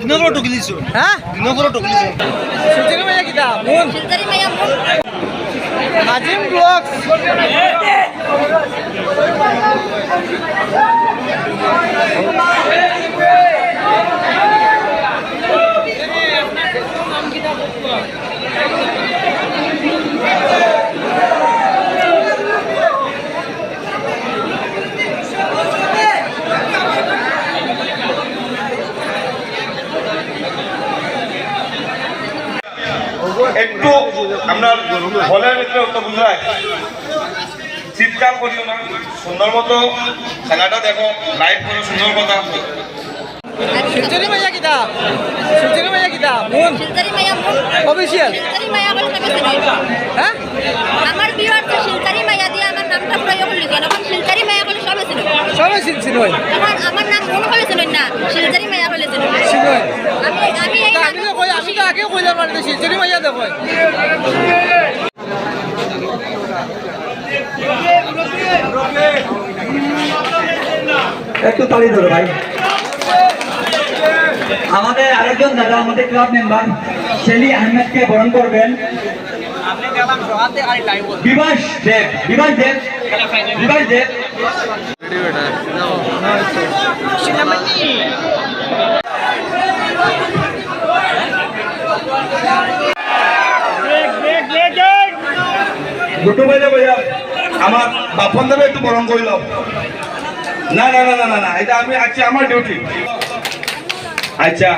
দিনকর টুকিলিছো হ্যাঁ? দিনকর টুকিলিছো সুচেরি মাইয়া কিতা মুন? শিলচরি মাইয়া মুন। আজিম ব্লগস। একটু আপনার হলের ভিতরে তো বুঝলায় চিৎকার করিও না সুন্দর মতো খেলাটা দেখো লাইট করো সুন্দর কথা। মাইয়া মাইয়া মুন শিলচরি মাইয়া মুন অফিসিয়াল শিলচরি মাইয়া বলে হ্যাঁ? আমার বিয়ার তো শিলচরি মাইয়া দিয়ে আমার নামটা প্রয়োগ করলি কেন এখন শিলচরি মাইয়া বলে সবে ছিল সবাই চিনছিল এখন আমার নাম মুন বলে ছিল না শিলচরি মাইয়া বলে ছিল ছিল আমি আমি এই আমি তো কই আমি তো আগে কইলাম মানে সুচেরি মাইয়া দেখো একটু তালি ধরো ভাই। আমাদের আরেকজন দাদা আমাদের ক্লাব মেম্বার শেলি আহমেদকে বরণ করবেন। বিভাস দেব বিভাস দেব বিভাস দেব। দুটো ভাইয়া ভাইয়া আমার বাপন দেবে একটু বরং করিল না না না না না এটা আমি আজকে আমার ডিউটি আচ্ছা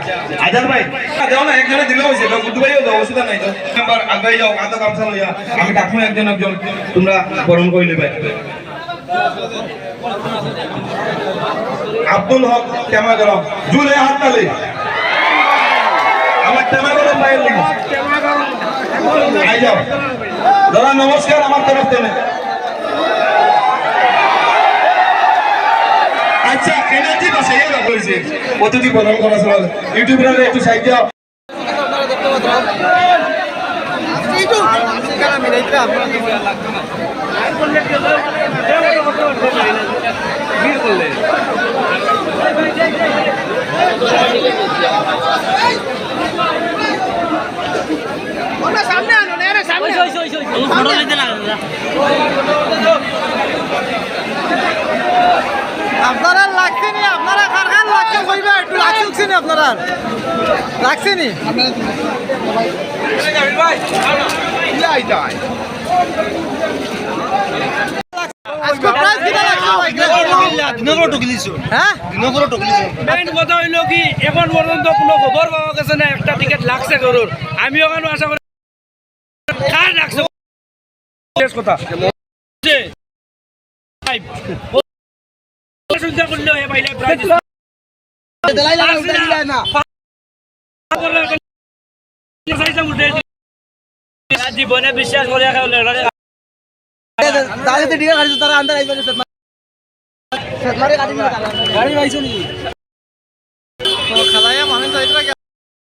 আজাদ ভাই দেও না একজনে দিলে হয়েছে গুড্ডু ভাইও দাও অসুবিধা নাই, তো। নাম্বার আগাই যাও আদা গামছা লইয়া আমি ডাকবো একজন একজন, তোমরা বরণ করে নেবে আব্দুল হক কেমা গরম জুলে হাত তালে দাদা, নমস্কার, আমার তরফ থেকে। আচ্ছা এনার্জি অতিথি প্রদান করা সবাই ইউটিউবে একটু সাইড আপনারা দেখতে পাচ্ছেন মিলাইতে আপনারা সামনে আপনারা লাগছে নি? আপনারা কার কার লাগছে? কইবা একটু লাগছে নি? আপনারা লাগছে নি হ্যাঁ? এখন পর্যন্ত কোনো খবর পাওয়া গেছে না একটা টিকিট লাগছে গরুর। আমি ওখানে আশা করি কার লাগছে? কথা। জীবনে বিশ্বাস করে তারা আন্দার আইবে গাড়ি গাড়ি গাইছো নি তো মানুষ